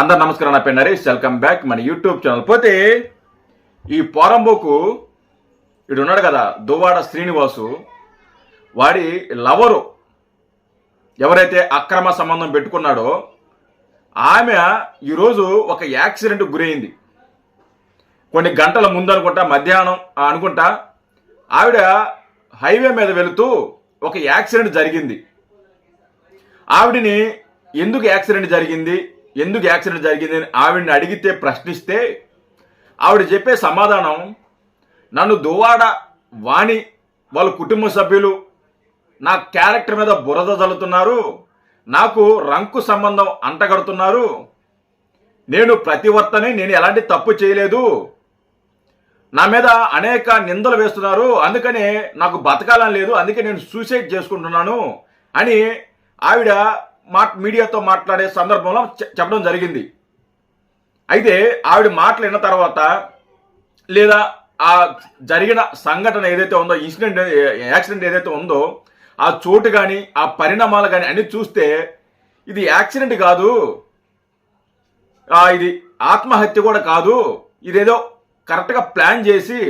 అందరు నమస్కారం నా పేరు నరేష్. వెల్కమ్ బ్యాక్ మన యూట్యూబ్ ఛానల్ పోతే ఈ పోరంబోకు ఇడు ఉన్నాడు కదా దువ్వాడ శ్రీనివాసు. వాడి లవరు ఎవరైతే అక్రమ సంబంధం పెట్టుకున్నాడో ఆమె ఈరోజు ఒక యాక్సిడెంట్ గురైంది. కొన్ని గంటల ముందు అనుకుంటా మధ్యాహ్నం అనుకుంటా ఆవిడ హైవే మీద వెళుతూ ఒక యాక్సిడెంట్ జరిగింది. ఆవిడని ఎందుకు యాక్సిడెంట్ జరిగింది? ఎందుకు యాక్సిడెంట్ జరిగింది అని ఆవిడని అడిగితే ప్రశ్నిస్తే ఆవిడ చెప్పే సమాధానం నన్ను దువ్వాడ వాణి వాళ్ళ కుటుంబ సభ్యులు నా క్యారెక్టర్ మీద బురద చల్లుతున్నారు నాకు రంకు సంబంధం అంటగడుతున్నారు నేను ప్రతివర్తని నేను ఎలాంటి తప్పు చేయలేదు నా మీద అనేక నిందలు వేస్తున్నారు అందుకనే నాకు బతకాలని లేదు అందుకే నేను సూసైడ్ చేసుకుంటున్నాను అని ఆవిడ మీడియాతో మాట్లాడే సందర్భంలో చెప్పడం జరిగింది. అయితే ఆవిడ మాటలు తర్వాత లేదా ఆ జరిగిన సంఘటన ఏదైతే ఉందో ఇన్సిడెంట్ యాక్సిడెంట్ ఏదైతే ఉందో ఆ చోటు కానీ ఆ పరిణామాలు కానీ అన్ని చూస్తే ఇది యాక్సిడెంట్ కాదు. ఇది ఆత్మహత్య కూడా కాదు. ఇదేదో కరెక్ట్గా ప్లాన్ చేసి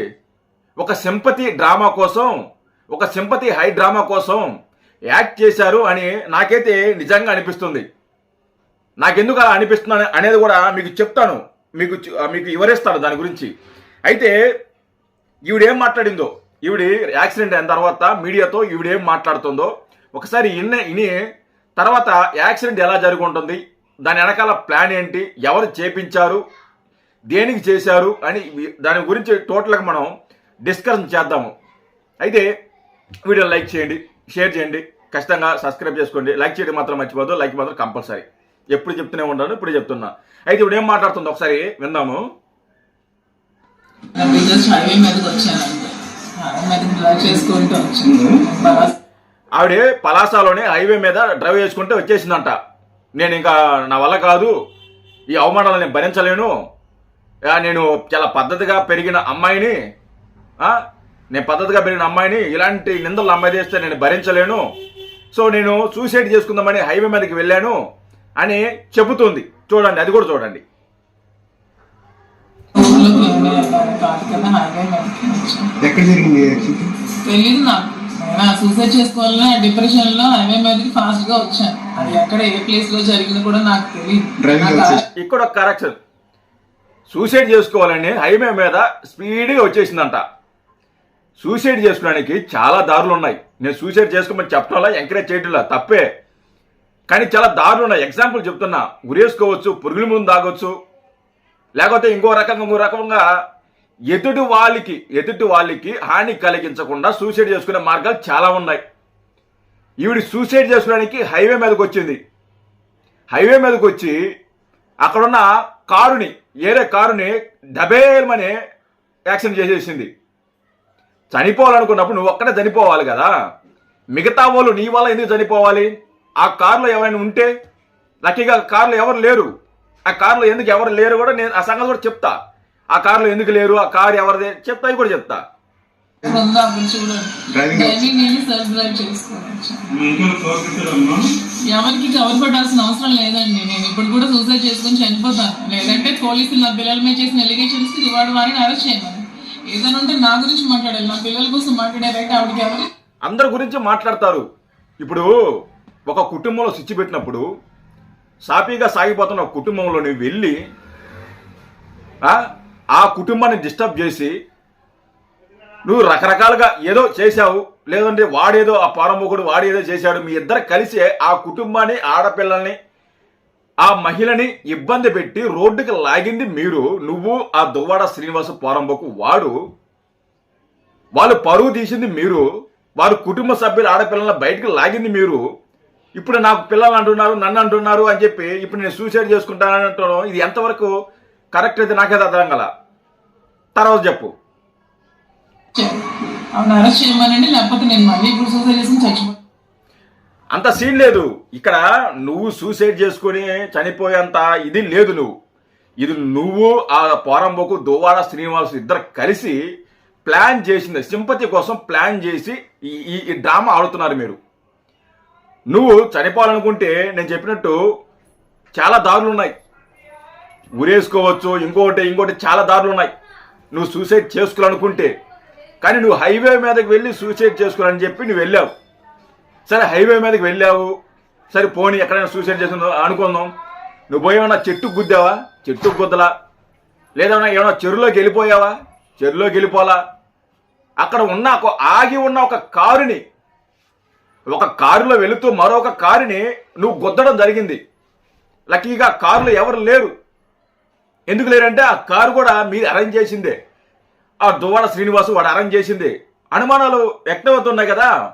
ఒక సింపతి డ్రామా కోసం ఒక సింపతి హై డ్రామా కోసం యాక్ట్ చేశారు అని నాకైతే నిజంగా అనిపిస్తుంది. నాకెందుకు అలా అనిపిస్తుంది అనేది కూడా మీకు చెప్తాను. మీకు మీకు వివరిస్తాను దాని గురించి. అయితే ఈవిడేం మాట్లాడిందో ఈవిడ యాక్సిడెంట్ అయిన తర్వాత మీడియాతో ఈవిడేం మాట్లాడుతుందో ఒకసారి ఇన్న ఇని తర్వాత యాక్సిడెంట్ ఎలా జరుగుంటుంది దాని వెనకాల ప్లాన్ ఏంటి ఎవరు చేపించారు దేనికి చేశారు అని దాని గురించి టోటల్గా మనం డిస్కషన్ చేద్దాము. అయితే వీడియో లైక్ చేయండి. షేర్ చేయండి. ఖచ్చితంగా సబ్స్క్రైబ్ చేసుకోండి. లైక్ చేయడం మాత్రం మర్చిపోదు లైక్ మాత్రం కంపల్సరీ. ఎప్పుడు చెప్తూనే ఉంటాను ఇప్పుడు చెప్తున్నా. అయితే ఇప్పుడు ఏం మాట్లాడుతుందో ఒకసారి విందాము. ఆవిడ పలాసాలోనే హైవే మీద డ్రైవ్ చేసుకుంటే వచ్చేసిందంట. నేను ఇంకా నా వల్ల కాదు. ఈ అవమానాలు నేను భరించలేను. నేను చాలా పద్ధతిగా పెరిగిన అమ్మాయిని నేను పద్ధతిగా పెరిగిన అమ్మాయిని ఇలాంటి నిందలు అమ్మాయి చేస్తే నేను భరించలేను. సో నేను సూసైడ్ చేసుకుందామని హైవే మీదకి వెళ్ళాను అని చెబుతుంది. చూడండి అది కూడా చూడండి. తెలియదు నాకు నేను సూసైడ్ చేసుకోవాలని డిప్రెషన్లో హైవే మీదకి ఫాస్ట్గా వచ్చాను. అది ఎక్కడ ఏ ప్లేస్లో జరిగింది కూడా నాకు తెలియదు. ఇక్కడ ఒక కరెక్షన్ సూసైడ్ చేసుకోవాలని హైవే మీద స్పీడ్గా వచ్చేసిందంట. సూసైడ్ చేసుకోవడానికి చాలా దారులు ఉన్నాయి. నేను సూసైడ్ చేసుకోమని చెప్పడంలా ఎంకరేజ్ చేయడంలా తప్పే. కానీ చాలా దారులు ఉన్నాయి. ఎగ్జాంపుల్ చెప్తున్నా. ఉరేసుకోవచ్చు పురుగుల ముందు తాగొచ్చు. లేకపోతే ఇంకో రకంగా ఇంకో రకంగా ఎదుటి వాళ్ళకి ఎదుటి వాళ్ళకి హాని కలిగించకుండా సూసైడ్ చేసుకునే మార్గాలు చాలా ఉన్నాయి. ఈవిడ సూసైడ్ చేసుకోవడానికి హైవే మీదకి వచ్చింది. హైవే మీదకి వచ్చి అక్కడున్న కారుని ఏరే కారుని డబేల్మని యాక్సిడెంట్ చేసేసింది. చనిపోవాలనుకున్నప్పుడు నువ్వు ఒక్కడే చనిపోవాలి కదా? మిగతా వాళ్ళు నీ వల్ల ఎందుకు చనిపోవాలి? ఆ కారులో ఎవరైనా ఉంటే లక్కీగా కారులో ఎవరు లేరు. ఆ కారులో ఎందుకు ఎవరు లేరు కూడా నేను ఆ సంగతి కూడా చెప్తా. ఆ కారులో ఎందుకు లేరు? ఆ కారు ఎవరిది? చెప్తా కూడా చెప్తా. ఎవరికి కవర్ పడాల్సిన అవసరం లేదండి. నేను ఇప్పుడు కూడా సూసైడ్ చేసుకొని చనిపోతాను లేదంటే పోలీసులు నా పిల్లల మీద చేసిన ఎలిగేషన్స్కి రివార్డ్ వారిని అరెస్ట్ చేయమని. ఏదైనా ఉంటే నా గురించి మాట్లాడాలి. నా పిల్లల కోసం మాట్లాడారంటే ఆవిడకి ఎవరు? అందరి గురించి మాట్లాడతారు. ఇప్పుడు ఒక కుటుంబంలో స్విచ్ పెట్టినప్పుడు సాఫీగా సాగిపోతున్న కుటుంబంలోని కుటుంబంలో నువ్వు వెళ్ళి ఆ, కుటుంబాన్ని డిస్టర్బ్ చేసి నువ్వు రకరకాలుగా ఏదో చేశావు లేదంటే వాడేదో ఆ పారంభకుడు వాడేదో చేశాడు మీ ఇద్దరు కలిసి ఆ కుటుంబాన్ని ఆడపిల్లల్ని ఆ మహిళని ఇబ్బంది పెట్టి రోడ్డుకి లాగింది మీరు నువ్వు ఆ దువ్వాడ శ్రీనివాస పోరంబకు వాడు వాళ్ళు పరువు తీసింది మీరు వారు కుటుంబ సభ్యులు ఆడపిల్లల బయటకు లాగింది మీరు. ఇప్పుడు నాకు పిల్లలు అంటున్నారు నన్ను అంటున్నారు అని చెప్పి ఇప్పుడు నేను సూసైడ్ చేసుకుంటానని అంటున్నాను ఇది ఎంతవరకు కరెక్ట్ అయితే నాకేది అర్థం కల? తర్వాత చెప్పు. ఆవిడ అరెస్ట్ చేయమనండి లేకపోతే నేను మళ్ళీ ఇప్పుడు సూసైడ్ చేసి చచ్చిపో అంత సీన్ లేదు. ఇక్కడ నువ్వు సూసైడ్ చేసుకుని చనిపోయేంత ఇది లేదు నువ్వు. ఇది నువ్వు ఆ పోరంబోకు దువ్వాడ శ్రీనివాస్ ఇద్దరు కలిసి ప్లాన్ చేసింది. సింపతి కోసం ప్లాన్ చేసి ఈ ఈ- ఈ డ్రామా ఆడుతున్నారు మీరు. నువ్వు చనిపోవాలనుకుంటే నేను చెప్పినట్టు చాలా దారులు ఉన్నాయి. ఉరేసుకోవచ్చు ఇంకోటి ఇంకోటి చాలా దారులు ఉన్నాయి. నువ్వు సూసైడ్ చేసుకోవాలనుకుంటే. కానీ నువ్వు హైవే మీదకి వెళ్ళి సూసైడ్ చేసుకోవాలని చెప్పి నువ్వు వెళ్ళావు. సరే హైవే మీదకి వెళ్ళావు. సరే పోనీ ఎక్కడైనా సూసైడ్ చేసిందో అనుకుందాం. నువ్వు పోయేమన్నా చెట్టుకు గుద్దావా? చెట్టుకు గుద్దలా? లేదా ఏమన్నా చెరువులోకి వెళ్ళిపోయావా? చెరువులోకి వెళ్ళిపోలా అక్కడ ఉన్న ఒక ఆగి ఉన్న ఒక కారుని ఒక కారులో వెళుతూ మరొక కారుని నువ్వు గుద్దడం జరిగింది. లక్కీగా కారులో ఎవరు లేరు. ఎందుకు లేరంటే ఆ కారు కూడా మీరు అరేంజ్ చేసిందే. ఆ దువ్వాడ శ్రీనివాసు వాడు అరేంజ్ చేసింది. అనుమానాలు వ్యక్తమవుతున్నాయి కదా.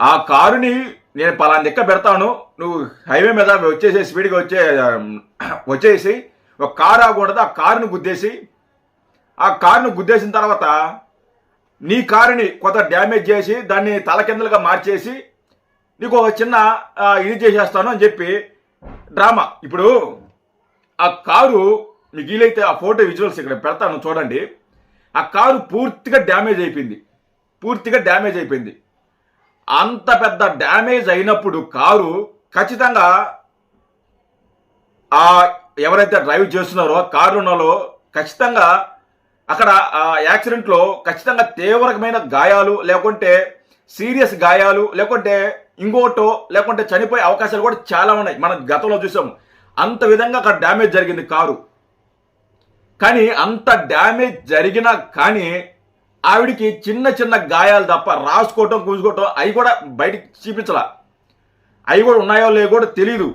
ఆ కారుని నేను పలానా దిక్క పెడతాను. నువ్వు హైవే మీద వచ్చేసి స్పీడ్గా వచ్చే వచ్చేసి ఒక కారు ఆగకూడదు ఆ కారును గుద్దేసి ఆ కారును గుద్దేసిన తర్వాత నీ కారుని కొంత డ్యామేజ్ చేసి దాన్ని తలకిందలుగా మార్చేసి నీకు ఒక చిన్న ఇది చేసేస్తాను అని చెప్పి డ్రామా. ఇప్పుడు ఆ కారు మీకు వీలైతే ఆ ఫోటో విజువల్స్ ఇక్కడ పెడతాను చూడండి. ఆ కారు పూర్తిగా డ్యామేజ్ అయిపోయింది. పూర్తిగా డ్యామేజ్ అయిపోయింది. అంత పెద్ద డ్యామేజ్ అయినప్పుడు కారు ఖచ్చితంగా ఆ ఎవరైతే డ్రైవ్ చేస్తున్నారో కారు ఉన్నారో ఖచ్చితంగా అక్కడ ఆ యాక్సిడెంట్లో ఖచ్చితంగా తీవ్రమైన గాయాలు లేకుంటే సీరియస్ గాయాలు లేకుంటే ఇంకోటో లేకుంటే చనిపోయే అవకాశాలు కూడా చాలా ఉన్నాయి. మనం గతంలో చూసాము. అంత విధంగా అక్కడ డ్యామేజ్ జరిగింది కారు. కానీ అంత డ్యామేజ్ జరిగినా కానీ ఆవిడికి చిన్న చిన్న గాయాలు తప్ప రాసుకోవటం కూసుకోవటం అవి కూడా బయటికి చూపించలా. అవి కూడా ఉన్నాయో లేవో కూడా తెలియదు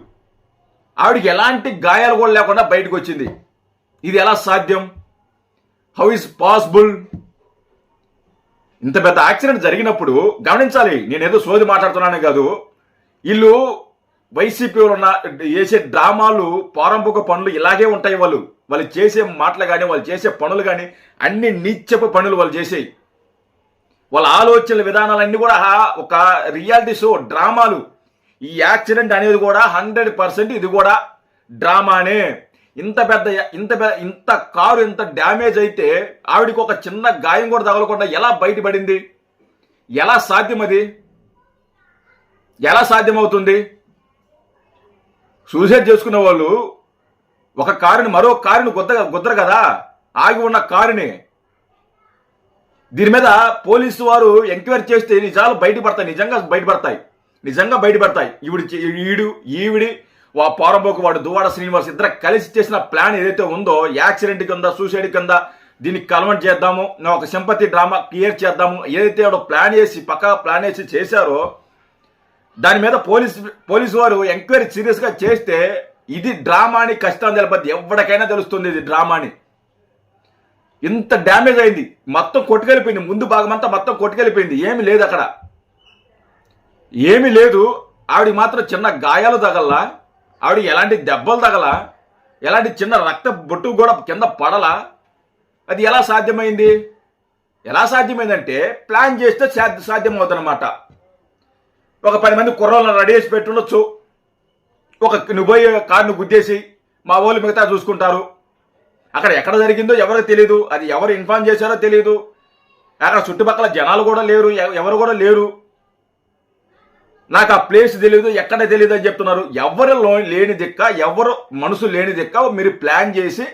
ఆవిడికి ఎలాంటి గాయాలు కూడా లేకుండా బయటకు వచ్చింది. ఇది ఎలా సాధ్యం? హౌ ఇస్ పాసిబుల్ ఇంత పెద్ద యాక్సిడెంట్ జరిగినప్పుడు గమనించాలి. నేనేదో సోది మాట్లాడుతున్నానే కాదు. వీళ్ళు వైసీపీలో ఉన్న చేసే డ్రామాలు పారంపక పనులు ఇలాగే ఉంటాయి వాళ్ళు. వాళ్ళు చేసే మాటలు కానీ వాళ్ళు చేసే పనులు కానీ అన్ని నీచపు పనులు వాళ్ళు చేసేవి వాళ్ళ ఆలోచనల విధానాలన్నీ కూడా ఒక రియాలిటీ షో డ్రామాలు. ఈ యాక్సిడెంట్ అనేది కూడా హండ్రెడ్ పర్సెంట్ ఇది కూడా డ్రామానే. ఇంత పెద్ద ఇంత పెద్ద ఇంత కారు ఇంత డ్యామేజ్ అయితే ఆవిడకి ఒక చిన్న గాయం కూడా తగలకుండా ఎలా బయటపడింది? ఎలా సాధ్యం అది ఎలా సాధ్యమవుతుంది? సూసైడ్ చేసుకున్న వాళ్ళు ఒక కారుని మరో కారుని గుద్ద గుద్దరు కదా ఆగి ఉన్న కారుని. దీని మీద పోలీసు వారు ఎంక్వైరీ చేస్తే నిజాలు బయటపడతాయి నిజంగా బయటపడతాయి నిజంగా బయటపడతాయి. ఈవిడి ఈడు ఈవిడి వా పోరంబోకు వాడు దువాడ శ్రీనివాస్ ఇద్దరు కలిసి చేసిన ప్లాన్ ఏదైతే ఉందో యాక్సిడెంట్ కింద సూసైడ్ కింద దీన్ని కన్వర్ట్ చేద్దాము నా ఒక సింపతి డ్రామా క్లియర్ చేద్దాము ఏదైతే వాడు ప్లాన్ చేసి పక్కా ప్లాన్ వేసి చేశారో దాని మీద పోలీస్ పోలీసు వారు ఎంక్వైరీ సీరియస్గా చేస్తే ఇది డ్రామా అని కష్టం తెలపద్ది. ఎవరికైనా తెలుస్తుంది ఇది డ్రామా అని ఇంత డ్యామేజ్ అయింది. మొత్తం కొట్టుకెళ్ళిపోయింది. ముందు భాగం అంతా మొత్తం కొట్టుకెళ్ళిపోయింది. ఏమి లేదు అక్కడ. ఏమీ లేదు. ఆవిడ మాత్రం చిన్న గాయాలు తగల్లా. ఆవిడ ఎలాంటి దెబ్బలు తగలా ఎలాంటి చిన్న రక్త బొట్టు కూడా కింద పడలా. అది ఎలా సాధ్యమైంది? ఎలా సాధ్యమైందంటే ప్లాన్ చేస్తే సాధ్య సాధ్యం అవుతుందన్నమాట ఒక పది మంది కుర్రోళ్ళని రెడీ చేసి పెట్టుండొచ్చు. ఒక నువ్వు పోయి కారును గుద్దేసి మా వాళ్ళు మిగతా చూసుకుంటారు. అక్కడ ఎక్కడ జరిగిందో ఎవరికి తెలియదు అది ఎవరు ఇన్ఫార్మ్ చేశారో తెలియదు అక్కడ చుట్టుపక్కల జనాలు కూడా లేరు. ఎవరు కూడా లేరు. నాకు ఆ ప్లేస్ తెలియదు ఎక్కడ తెలియదు అని చెప్తున్నారు. ఎవరు లేని దిక్క ఎవరు మనసు లేని దిక్క మీరు ప్లాన్ చేసి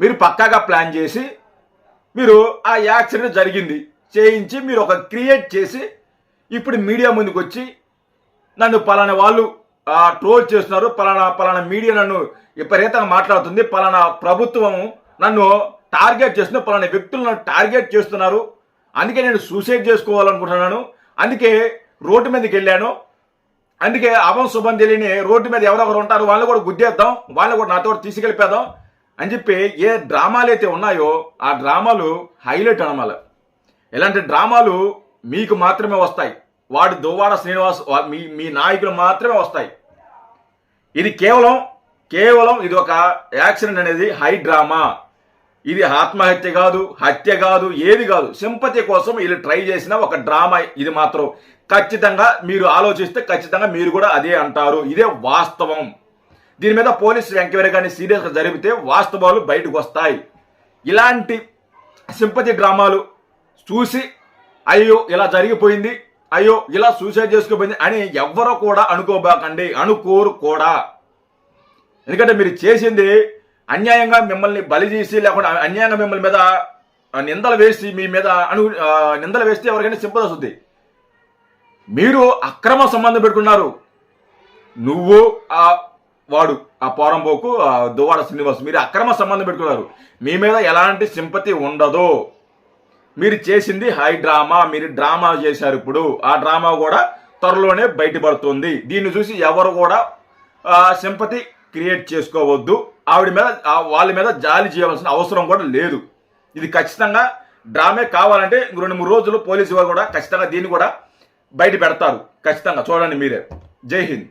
మీరు పక్కాగా ప్లాన్ చేసి మీరు ఆ యాక్సిడెంట్ జరిగింది. చేయించి మీరు ఒక క్రియేట్ చేసి ఇప్పుడు మీడియా ముందుకు వచ్చి నన్ను పలానా వాళ్ళు ట్రోల్ చేస్తున్నారు పలానా పలానా మీడియా నన్ను విపరీతంగా మాట్లాడుతుంది పలానా ప్రభుత్వం నన్ను టార్గెట్ చేస్తున్నారు పలానా వ్యక్తులు నన్ను టార్గెట్ చేస్తున్నారు. అందుకే నేను సూసైడ్ చేసుకోవాలనుకుంటున్నాను. అందుకే రోడ్డు మీదకి వెళ్ళాను. అందుకే అవం శుభం తెలియని రోడ్డు మీద ఎవరెవరు ఉంటారు వాళ్ళని కూడా గుద్దేద్దాం వాళ్ళని కూడా నాతో తీసుకెళ్ళిపోదాం అని చెప్పి ఏ డ్రామాలు అయితే ఉన్నాయో ఆ డ్రామాలు హైలైట్ అనమాట ఇలాంటి డ్రామాలు మీకు మాత్రమే వస్తాయి. వాడి దువ్వాడ శ్రీనివాస్ వా- మీ మీ నాయకులు మాత్రమే వస్తాయి. ఇది కేవలం కేవలం ఇది ఒక యాక్సిడెంట్ అనేది హై డ్రామా. ఇది ఆత్మహత్య కాదు హత్య కాదు ఏది కాదు. సింపతి కోసం వీళ్ళు ట్రై చేసిన ఒక డ్రామా ఇది మాత్రం. ఖచ్చితంగా మీరు ఆలోచిస్తే ఖచ్చితంగా మీరు కూడా అదే అంటారు. ఇదే వాస్తవం. దీని మీద పోలీసు ఎంక్వైరీ కానీ సీరియస్గా జరిపితే వాస్తవాలు బయటకు వస్తాయి. ఇలాంటి సింపతి డ్రామాలు చూసి అయ్యో ఇలా జరిగిపోయింది. అయ్యో ఇలా సూసైడ్ చేసుకోపోయింది అని ఎవ్వరూ కూడా అనుకోబాకండి. అనుకోరు కూడా. ఎందుకంటే మీరు చేసింది అన్యాయంగా మిమ్మల్ని బలి చేసి లేకుండా అన్యాయంగా మిమ్మల్ని మీద నిందలు వేసి మీ మీద అను నిందలు వేస్తే ఎవరికైనా సింపతి వస్తుంది. మీరు అక్రమ సంబంధం పెట్టుకున్నారు. నువ్వు ఆ వాడు ఆ పోరంబోకు ఆ దువ్వాడ శ్రీనివాస్ మీరు అక్రమ సంబంధం పెట్టుకున్నారు. మీ మీద ఎలాంటి సింపతి ఉండదు. మీరు చేసింది హై డ్రామా మీరు డ్రామా చేశారు ఇప్పుడు. ఆ డ్రామా కూడా త్వరలోనే బయటపడుతుంది. దీన్ని చూసి ఎవరు కూడా సింపతి క్రియేట్ చేసుకోవద్దు. ఆవిడ మీద ఆ వాళ్ళ మీద జాలి చేయవలసిన అవసరం కూడా లేదు. ఇది ఖచ్చితంగా డ్రామే కావాలంటే రెండు మూడు రోజులు పోలీసు వారు కూడా ఖచ్చితంగా దీన్ని కూడా బయట పెడతారు. ఖచ్చితంగా చూడండి మీరే. జై హింద్.